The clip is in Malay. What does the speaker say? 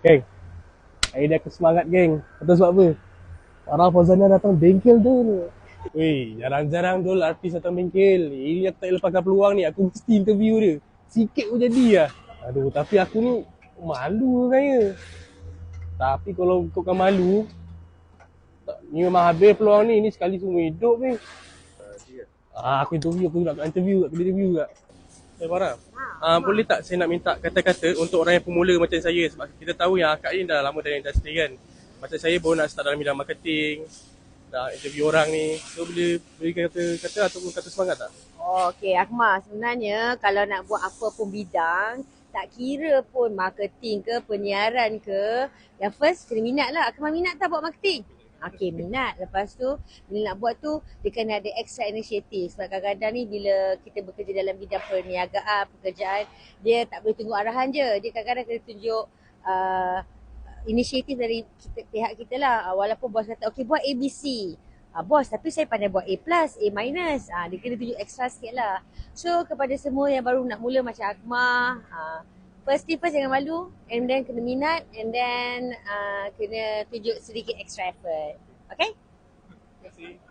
Geng. Hari ni aku semangat geng. Betul sebab apa? Farah Fauzana datang bengkel tu. Weh, jarang-jarang tu artis datang bengkel. Ini aku tak boleh lepaskan peluang ni. Aku mesti interview dia. Sikit pun jadi lah. Aduh, tapi aku ni malu raya. Tapi kalau ikutkan malu, tak- ni memang habis peluang ni. Ni sekali semua hidup ni. Ah, aku interview, aku nak interview kat, kena interview kat. Eh, Farah. Ah, boleh tak saya nak minta kata-kata untuk orang yang pemula macam saya sebab kita tahu yang akak ni dah lama dalam industri kan. Macam saya baru nak start dalam bidang marketing, dah interview orang ni. So boleh beri kata-kata ataupun kata semangat tak? Oh, okay, Akmal. Sebenarnya kalau nak buat apa pun bidang, tak kira pun marketing ke, penyiaran ke, yang first kena minat lah. Akmal minat tak buat marketing? Okay, minat. Lepas tu, bila nak buat tu, dia kena ada extra initiative. Sebab kadang-kadang ni bila kita bekerja dalam bidang perniagaan, pekerjaan, dia tak boleh tunggu arahan je. Dia kadang-kadang kena tunjuk uh, inisiatif dari kita, pihak kita lah. Uh, walaupun bos kata, okay buat ABC. Ah, bos, tapi saya pandai buat A plus, A minus. Ah, dia kena tunjuk extra sikit lah. So, kepada semua yang baru nak mula macam Akmal, ah, first thing first jangan malu and then kena minat and then ah, kena tunjuk sedikit extra effort. Okay? Terima kasih.